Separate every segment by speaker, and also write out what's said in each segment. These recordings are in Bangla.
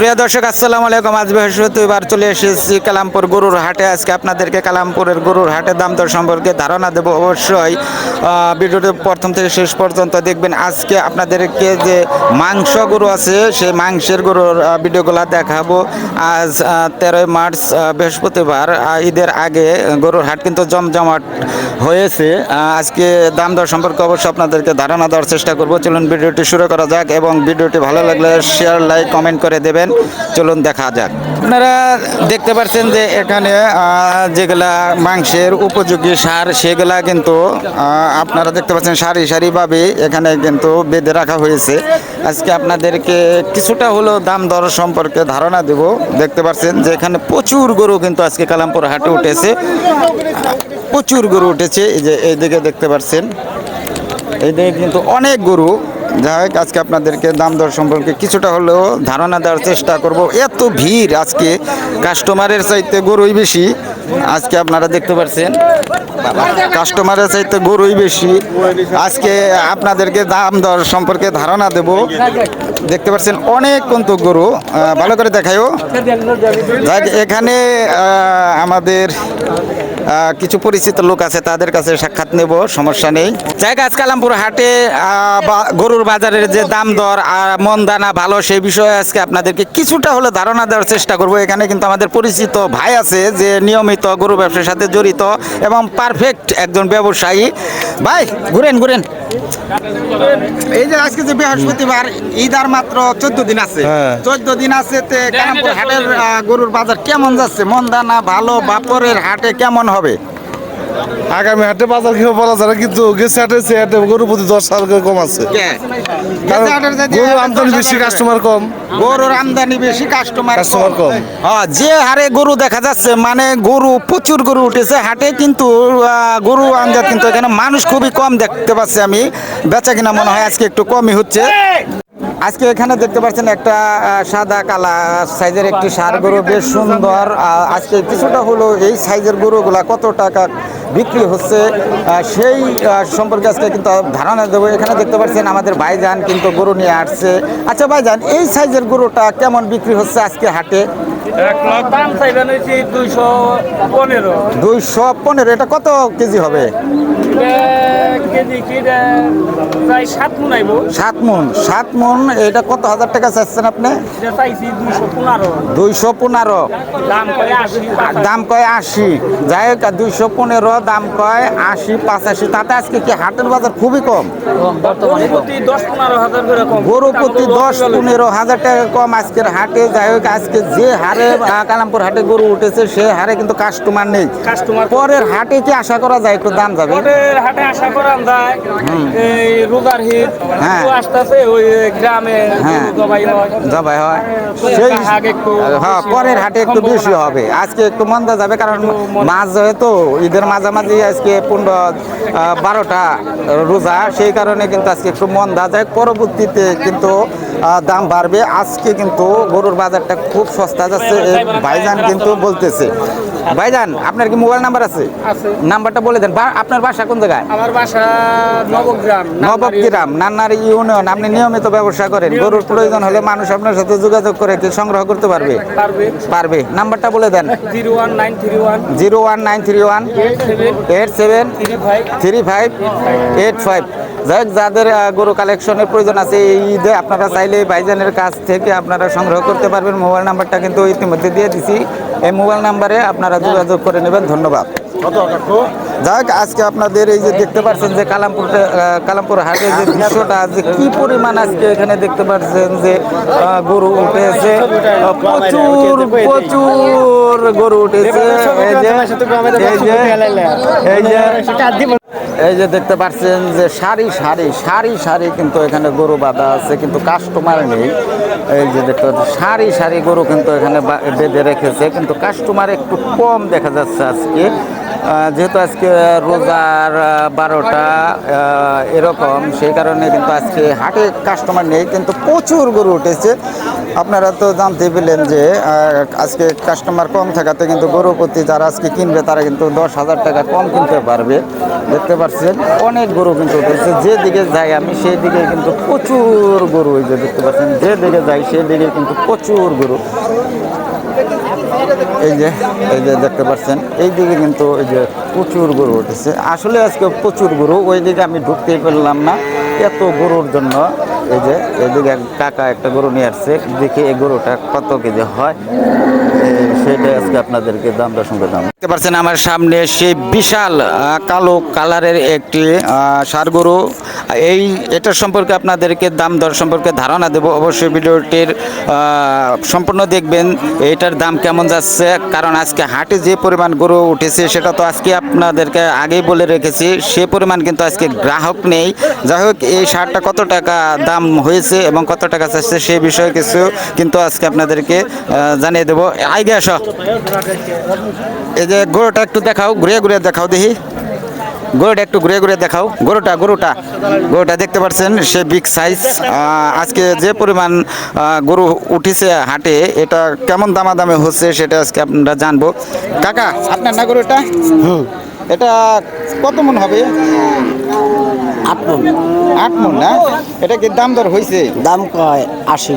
Speaker 1: প্রিয় দর্শক, আসসালামু আলাইকুম। আজ বৃহস্পতিবার চলে এসেছি কালামপুর গরুর হাটে। আজকে আপনাদেরকে কালামপুরের গরুর হাটে দাম দর সম্পর্কে ধারণা দেবো অবশ্যই। ভিডিওটি প্রথম থেকে শেষ পর্যন্ত দেখবেন। আজকে আপনাদেরকে যে মাংস গরু আছে, সেই মাংসের গরুর ভিডিওগুলো দেখাবো। আজ তেরোই মার্চ বৃহস্পতিবার ঈদের আগে গরুর হাট কিন্তু জমজমাট হয়েছে। আজকে দাম দর সম্পর্কে অবশ্যই আপনাদেরকে ধারণা দেওয়ার চেষ্টা করব। চলুন ভিডিওটি শুরু করা যাক এবং ভিডিওটি ভালো লাগলে শেয়ার লাইক কমেন্ট করে দেবেন। চলুন দেখা যাক। আপনারা দেখতে পাচ্ছেন যে এখানে যেগুলা মাংসের উপযোগী সার, সেগুলা কিন্তু আপনারা দেখতে পাচ্ছেন সারি সারিভাবে এখানে কিন্তু বেঁধে রাখা হয়েছে। আজকে আপনাদেরকে কিছুটা হলেও দাম দর সম্পর্কে ধারণা দেব। দেখতে পাচ্ছেন যে এখানে প্রচুর গরু কিন্তু আজকে কালামপুর হাটে উঠেছে। প্রচুর গরু উঠেছে, এই যে এইদিকে দেখতে পাচ্ছেন এইদিকে কিন্তু অনেক গরু। যাই হোক, আজকে আপনাদেরকে দাম দর সম্পর্কে কিছুটা হলেও ধারণা দেওয়ার চেষ্টা করব। এত ভিড় আজকে, কাস্টমারের চাইতে গরুই বেশি। আজকে আপনারা দেখতে পাচ্ছেন কাস্টমারের চাইতে গরুই বেশি। আজকে আপনাদেরকে দাম দর সম্পর্কে ধারণা দেব। দেখতে পাচ্ছেন অনেক কিন্তু গরু। ভালো করে দেখায়ও। এখানে আমাদের কিছু পরিচিত লোক আছে, তাদের কাছে সাক্ষাৎ নেব, সমস্যা নেই। জায়গা কালামপুর হাটে গরুর বাজারের যে দাম দর আর মন দানা ভালো, সেই বিষয়ে আজকে আপনাদেরকে কিছুটা হলে ধারণা দেওয়ার চেষ্টা করব। এখানে কিন্তু আমাদের পরিচিত ভাই আছে, যে নিয়মিত গরু ব্যবসার সাথে জড়িত এবং পারফেক্ট একজন ব্যবসায়ী। ভাই ঘুরেন ঘুরেন। এই যে আজকে যে বৃহস্পতিবার ঈদ আর মাত্র চোদ্দ দিন আছে।
Speaker 2: হ্যাঁ।
Speaker 1: চোদ্দ দিন আছে তে হাটের গরুর বাজার কেমন যাচ্ছে? মন্দা না ভালো বাপরের হাটে কেমন হবে?
Speaker 2: আগামী হাটে বাজার কি বলা যায়? কিন্তু গেছে হাটে সে হাটে গরু প্রতি দশ টাকা করে কম আছে। কারণ গরু আমদানি বেশি কাস্টমার কম।
Speaker 1: গরুর আমদানি বেশি কাস্টমার
Speaker 2: কম।
Speaker 1: হ্যাঁ যে হারে গরু দেখা যাচ্ছে মানে গরু প্রচুর গরু উঠেছে হাটে কিন্তু গরু কিন্তু এখানে মানুষ খুবই কম দেখতে পাচ্ছি আমি। বেচা কিনা মনে হয় আজকে একটু কমই হচ্ছে। আজকে এখানে দেখতে পাচ্ছেন একটা সাদা কালা সাইজের একটি সার গরু বেশ সুন্দর। আজকে কিছুটা হলো এই সাইজের গরুগুলা কত টাকা বিক্রি হচ্ছে। সেই সম্পর্কে আজকে কিন্তু ধারণা দেবো। এখানে দেখতে পাচ্ছেন আমাদের ভাইজান কিন্তু গরু নিয়ে আসছে। আচ্ছা ভাইজান এই সাইজের গরুটা কেমন বিক্রি হচ্ছে আজকে হাটে?
Speaker 3: দুইশো পনেরো।
Speaker 1: এটা কত কেজি হবে?
Speaker 3: সাত মন
Speaker 1: সাত মন এটা কত হাজার টাকা চাচ্ছেন আপনি?
Speaker 3: দুইশো পনেরো। দাম
Speaker 1: দাম কয় আশি। যাই হোক দুইশো পনেরো দাম কয়? আশি পাঁচাশি। তাতে আজকে কি হাটের বাজার খুবই কম?
Speaker 3: গরু প্রতি দশ পনেরো হাজার করে
Speaker 1: টাকা কম আজকের হাটে। যাই হোক আজকে যে হারে কালামপুর হাটে গরু উঠেছে সে হারে কিন্তু কাস্টমার নেই। পরের হাটে কি আশা করা যায়? একটু দাম যাবে।
Speaker 3: পরের হাটে আশা করান যায়। এই রোজার হিট
Speaker 1: হ্যাঁ।
Speaker 3: আসতেছে ওই গ্রামে
Speaker 1: হ্যাঁ।
Speaker 3: জবাই হয়।
Speaker 1: জবাই হয়।
Speaker 3: সেই
Speaker 1: সেই
Speaker 3: একটু
Speaker 1: হ্যাঁ
Speaker 3: বেশি
Speaker 1: পরের হাটে একটু বেশি হবে। আজকে একটু মন্দা যাবে কারণ মাছ যেহেতু ঈদের মাঝামাঝি আজকে পনেরো বারোটা রোজা, সেই কারণে কিন্তু আজকে একটু মন্দা যায়। পরবর্তীতে কিন্তু দাম বাড়বে। আজকে কিন্তু গরুর বাজারটা খুব সস্তা যাচ্ছে ভাইজান কিন্তু বলতেছে। ভাইজান আপনার কি মোবাইল নাম্বার আছে? নাম্বারটা বলে দেন। আপনার বাসা কোন জায়গায়?
Speaker 3: আমার বাসা নবগ্রাম
Speaker 1: নবগ্রাম নান্নার ইউনিয়ন। আপনি নিয়মিত ব্যবসা করেন। গরুর প্রয়োজন হলে মানুষ আপনার সাথে যোগাযোগ করে কি সংগ্রহ করতে পারবে।
Speaker 3: পারবে।
Speaker 1: পারবে। নাম্বারটা বলে দেন।
Speaker 3: Zero one nine three one.
Speaker 1: Zero one nine three one. Eight seven.
Speaker 3: Three five.
Speaker 1: Eight five. যাই যাদের গরু কালেকশনের প্রয়োজন আছে এই ঈদে আপনারা চাইলে ভাইজানের কাছ থেকে আপনারা সংগ্রহ করতে পারবেন। মোবাইল নাম্বারটা কিন্তু ইতিমধ্যে দিয়ে দিছি। এই মোবাইল নাম্বারে আপনারা যোগাযোগ করে নেবেন, ধন্যবাদ। যাক, আজকে আপনাদের এই যে দেখতে পাচ্ছেন যে কালামপুর কালামপুর হাটের যে দৃশ্যটা, যে কি পরিমাণ আজকে এখানে দেখতে পাচ্ছেন যে গরু উঠেছে প্রচুর প্রচুর গরু উঠেছে। এই যে এই যে এই যে দেখতে পাচ্ছেন যে সারি সারি সারি সারি কিন্তু এখানে গরু বাঁধা আছে, কিন্তু কাস্টমার নেই। এই যে দেখতে পাচ্ছেন সারি সারি গরু কিন্তু এখানে বেঁধে রেখেছে, কিন্তু কাস্টমার একটু কম দেখা যাচ্ছে আজকে। যেহেতু আজকে রোজার বারোটা এরকম, সেই কারণে কিন্তু আজকে হাটে কাস্টমার নেই, কিন্তু প্রচুর গরু উঠেছে। আপনারা তো জানতে পেলেন যে আজকে কাস্টমার কম থাকাতে কিন্তু গরু প্রতি যারা আজকে কিনবে, তারা কিন্তু দশ হাজার টাকা কম কিনতে পারবে। দেখতে পাচ্ছেন, অনেক গরু কিন্তু উঠেছে। যেদিকে যাই আমি সেই দিকে কিন্তু প্রচুর গরু এই যে দেখতে পাচ্ছেন, যেদিকে যাই সেই দিকে কিন্তু প্রচুর গরু। এই যে এই যে দেখতে পাচ্ছেন, এই দিকে কিন্তু এই যে প্রচুর গরু উঠেছে। আসলে আজকে প্রচুর গরু, ওই দিকে আমি ঢুকতেই পারলাম না। এত গরুর জন্য এই যে এদিকে কাকা একটা গরু নিয়ে আসছে। দেখি এই গরুটা কত কেজি হয়। সেটা সেটাই আজকে আপনাদেরকে দাম দশম দাম দেখতে পাচ্ছেন আমার সামনে সেই বিশাল কালো কালারের একটি ষাঁড় গরু এই, এটার সম্পর্কে আপনাদেরকে দাম দর সম্পর্কে ধারণা দেব। অবশ্যই ভিডিওটির সম্পূর্ণ দেখবেন এটার দাম কেমন যাচ্ছে। কারণ আজকে হাটে যে পরিমাণ গরু উঠেছে, সেটা তো আজকে আপনাদেরকে আগেই বলে রেখেছি, সে পরিমাণ কিন্তু আজকে গ্রাহক নেই। যাই হোক, এই সারটা কত টাকা দাম হয়েছে এবং কত টাকা চাচ্ছে সে বিষয়ে কিছু কিন্তু আজকে আপনাদেরকে জানিয়ে দেবো। আগে আসো। যে গরুটা একটু দেখাও ঘুরে ঘুরে দেখাও দেখি। গরুটা একটু ঘুরে ঘুরে দেখাও। গরুটা গরুটা গরুটা দেখতে পাচ্ছেন সে বিগ সাইজ আজকে যে পরিমাণ গরু উঠিছে হাটে এটা কেমন দামাদামি হচ্ছে সেটা আজকে আপনারা জানব। কাকা আপনার না গরুটা? হুম। এটা কত মন হবে?
Speaker 4: আট মন।
Speaker 1: আট মন না? এটা কি দাম দর হয়েছে
Speaker 4: দাম কয় আশি।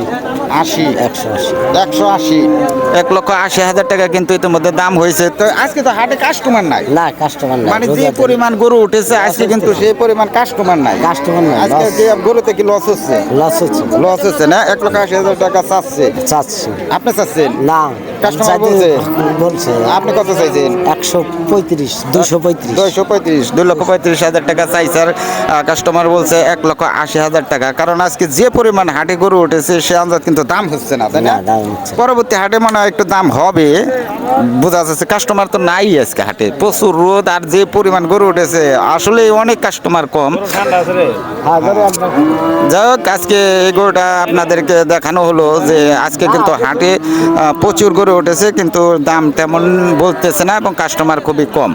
Speaker 1: আশি
Speaker 4: একশো আশি।
Speaker 1: একশো আশি। এক লক্ষ আশি হাজার টাকা কিন্তু ইতিমধ্যে দাম হয়েছে। তো আজকে তো হাটে কাস্টমার নাই।
Speaker 4: না কাস্টমার নাই
Speaker 1: মানে যে পরিমাণ গরু উঠেছে আজকে কিন্তু সেই পরিমাণ কাস্টমার নাই।
Speaker 4: কাস্টমার নাই
Speaker 1: আজকে যে গরুতে কি লস হচ্ছে?
Speaker 4: লস হচ্ছে।
Speaker 1: লস হচ্ছে না? এক লক্ষ আশি হাজার টাকা চাচ্ছে।
Speaker 4: চাচ্ছি।
Speaker 1: আপনি চাচ্ছেন?
Speaker 4: না।
Speaker 1: কাস্টমার বলছে?
Speaker 4: বলছে।
Speaker 1: আপনি কত চাইছেন?
Speaker 4: একশো পঁয়ত্রিশ দুশো পঁয়ত্রিশ।
Speaker 1: দুইশো পঁয়ত্রিশ দুই লক্ষ পঁয়ত্রিশ হাজার টাকা চাইছে আর কাস্টমার বলছে এক লক্ষ আশি হাজার টাকা। কারণ আজকে যে পরিমাণ হাটে গরু উঠেছে সে আন্দাজ কিন্তু দাম হচ্ছে না তাই না?
Speaker 4: না, দাম হচ্ছে না।
Speaker 1: পরবর্তী হাটে মনে হয় একটু দাম হবে। বোঝা যাচ্ছে কাস্টমার তো নাই আজকে হাটে। প্রচুর রোদ আর যে পরিমাণ গরু উঠেছে আসলে অনেক কাস্টমার কম।
Speaker 4: হ্যাঁ
Speaker 1: যাই হোক আজকে এই গরুটা আপনাদেরকে দেখানো হলো যে আজকে কিন্তু হাটে প্রচুর গরু উঠেছে কিন্তু দাম তেমন বলতেছে না এবং কাস্টমার খুবই কম।